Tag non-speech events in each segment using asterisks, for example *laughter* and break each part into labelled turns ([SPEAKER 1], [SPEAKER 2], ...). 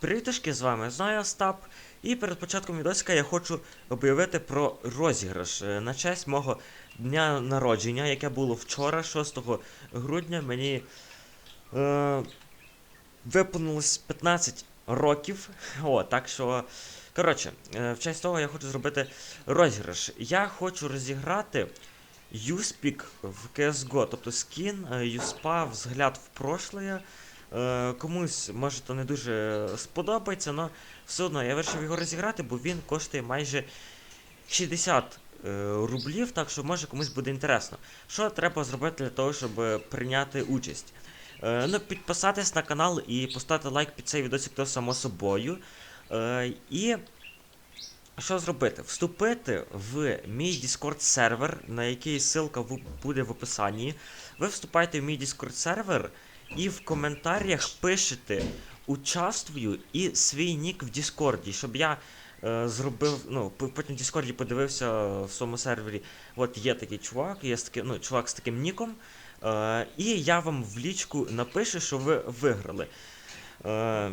[SPEAKER 1] Привітушки, з вами знаю Остап. І перед початком відосика я хочу об'явити про розіграш е, на честь мого дня народження, яке було вчора, 6 грудня. Мені е, виповнилось 15 років. О, так що. Коротше, е, в честь того я хочу зробити розіграш. Я хочу розіграти Юспік в CSGO, тобто скін, е, Юспа, взгляд в прошлое. Е, комусь може то не дуже сподобається, але все одно я вирішив його розіграти, бо він коштує майже 60 е, рублів, так що може комусь буде інтересно. Що треба зробити для того, щоб прийняти участь? Е, ну, підписатись на канал і поставити лайк під цей відосик, то само собою. І що зробити? Вступити в мій Discord сервер, на який ссылка буде в описанні. Ви вступаєте в мій Discord сервер і в коментарях пишете участвую і свій нік в Діскорді, щоб я е, зробив, ну, потім в Діскорді подивився в своєму сервері. От є такий чувак, є з таким, ну, чувак з таким ніком. Е, і я вам в лічку напишу, що ви виграли. Е,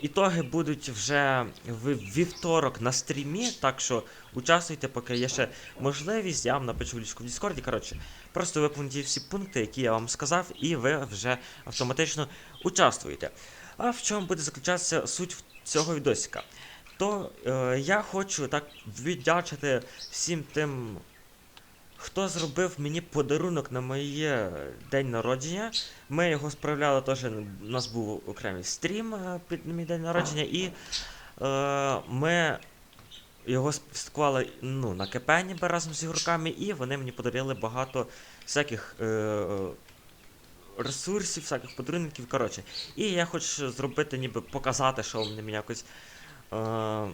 [SPEAKER 1] Ітоги будуть вже в вівторок на стрімі, так що участвуйте, поки є ще можливість. Я вам напишу в лічку в Діскорді. Коротше, просто виконуйте всі пункти, які я вам сказав, і ви вже автоматично участвуєте. А в чому буде заключатися суть цього відосика? То е, я хочу так віддячити всім тим, хто зробив мені подарунок на моє день народження. Ми його справляли теж. У нас був окремий стрім е, під мій день народження, і е, ми його святкували ну, на КП разом з ігроками, і вони мені подарили багато всяких е, ресурсів, всяких подарунків. Коротше. І я хочу зробити, ніби показати, що вони мені якось. Е,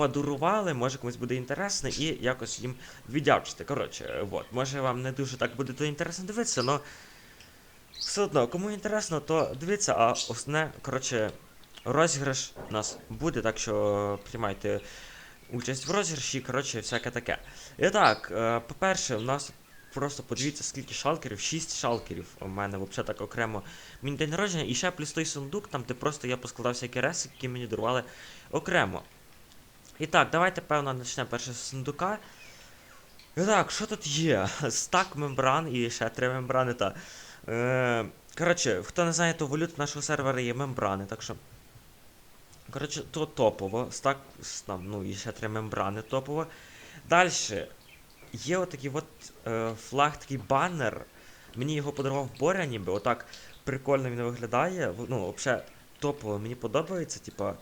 [SPEAKER 1] Подарували, може комусь буде інтересно, і якось їм віддячити. Коротше, е, от. Може вам не дуже так буде то інтересно дивитися, але все одно, кому інтересно, то дивіться, а основне, коротше, розіграш у нас буде, так що приймайте участь в розіграші, коротше, всяке таке. І так, е, по-перше, у нас просто подивіться, скільки шалкерів, 6 шалкерів у мене взагалі так окремо. Мені день народження, і ще плюс той сундук, там де просто я поскладав всякі реси, які мені дарували окремо. І так, давайте, певно, почнемо перше з сундука. І так, що тут є? *laughs* Стак мембран і ще три мембрани та. Е, коротше, хто не знає, то валют нашого сервера є мембрани, так що. Коротше, то топово. Стак, там, ну і ще три мембрани топово. Далі. Є отакий от е, флаг, такий банер. Мені його подарував Боря, ніби. Отак прикольно він виглядає. Ну, взагалі, топово, мені подобається, типа.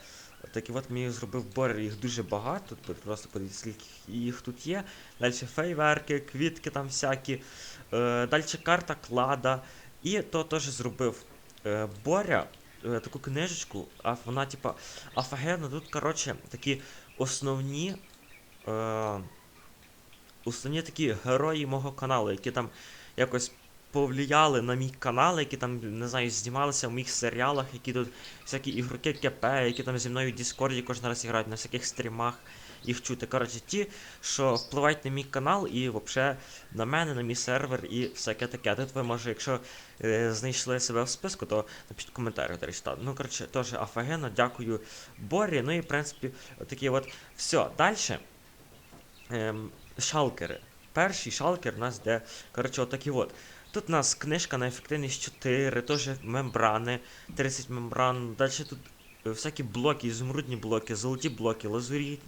[SPEAKER 1] Такий от мені зробив Боря, їх дуже багато. Просто подивіться, скільки їх тут є. Далі фейверки, квітки там всякі. Е, далі карта клада. І то теж зробив е, Боря е, таку книжечку, а вона, типа, офігенно, тут, коротше, такі основні. Е, основні такі герої мого каналу, які там якось повлияли на мій канал, які там, не знаю, знімалися в моїх серіалах, які тут всякі ігроки КП, які там зі мною в Діскорді кожен раз грають на всяких стрімах. Їх чути. Коротше, ті, що впливають на мій канал і взагалі на мене, на мій сервер і всяке таке. Тут ви, може, якщо е, знайшли себе в списку, то напишіть в коментарях, до речі. Ну, коротше, теж офігенно, дякую Борі. Ну і в принципі, такі от. Все, далі. Ем, шалкери. Перший шалкер у нас де, коротше, отакі от. Тут у нас книжка на ефективність 4, теж мембрани, 30 мембран. Далі тут е, всякі блоки, ізумрудні блоки, золоті блоки, лазурі...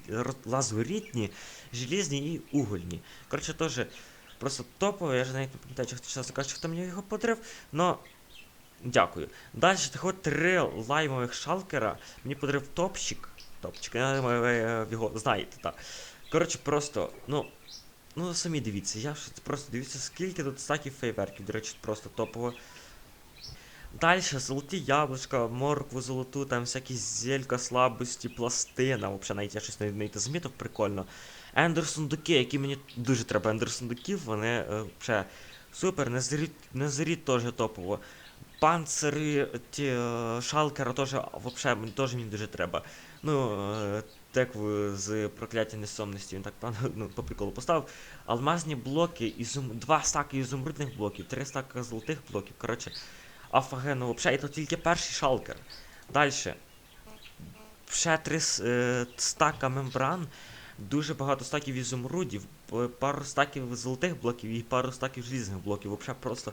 [SPEAKER 1] лазурітні, желізні і угольні. Коротше, теж просто топово, я ж навіть не пам'ятаю, хто часто каже, хто мені його подарив, но дякую. Далі так от три лаймових шалкера мені подарив топчик. Топчик, я думаю, ви е, його знаєте, так. Коротше, просто, ну. Ну, самі дивіться, я просто дивіться, скільки тут стаків фейверків, до речі, просто топово. Далі золоті яблучка, моркву золоту, там всякі зелька слабості, пластина. Взагалі навіть я щось не, замітив, прикольно. Ендер сундуки, які мені дуже треба ендер сундуків, вони е, супер, незріт, незріт теж топово. Панцири, ті е, шалкера теж, мені теж мені дуже треба. Ну, е, так з прокляття несомності, він так *laughs* ну, по приколу поставив. Алмазні блоки, ізум... два стаки ізумрудних блоків, три стаки золотих блоків. Коротше, взагалі, і то тільки перший шалкер. Далі. Ще три е, стака мембран, дуже багато стаків ізумрудів, пару стаків золотих блоків і пару стаків желізних блоків. Взагалі просто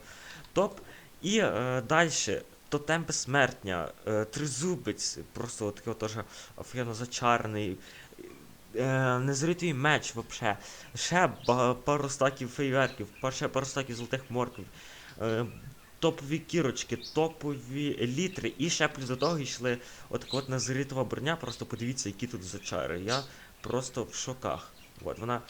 [SPEAKER 1] топ. І е, далі. Тотем безсмертня, е, тризубець, просто такий теж офігенно зачарений. Е, незритий меч вообще. Ще пару стаків фейверків, ще пару стаків золотих морків. Е, топові кірочки, топові літри. І ще плюс до того йшли от от назритова броня, просто подивіться, які тут зачари. Я просто в шоках. От вона.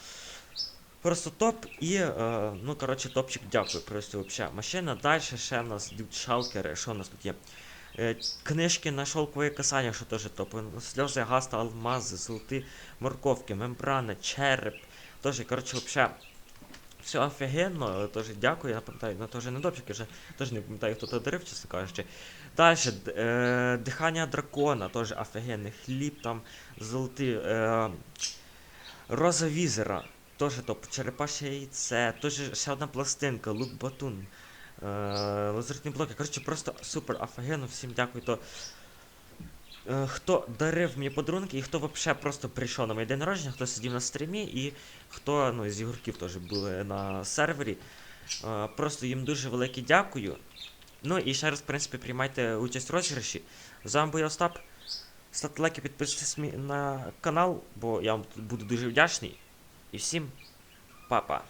[SPEAKER 1] Просто топ і, е, ну, коротше, топчик, дякую. Просто вообще. Машина. Далі ще в нас йдуть шалкери. Що у нас тут є? Е, книжки на шовкове касання, що теж топ. Ну, Сльози, гаста, алмази, золоті морковки, мембрани, череп. Теж, коротше, вообще. Все офігенно, е, теж дякую, я пам'ятаю, ну теж не допчик, вже теж не пам'ятаю, хто то дарив, чесно кажучи. Далі, е, дихання дракона, теж офігенний. Хліб там, золотий. Е, роза візера, теж топ. Черепаше яйце, теж ще одна пластинка, лук батун. Е, блоки. Коротше, просто супер офігенно, всім дякую. То, е, хто дарив мені подарунки і хто взагалі просто прийшов на мій день народження, хто сидів на стрімі і хто ну, з ігорків теж були на сервері. Е, просто їм дуже велике дякую. Ну і ще раз, в принципі, приймайте участь в розіграші. З вами був я Остап. Ставте лайки, підписуйтесь на канал, бо я вам буду дуже вдячний. І всім па-па.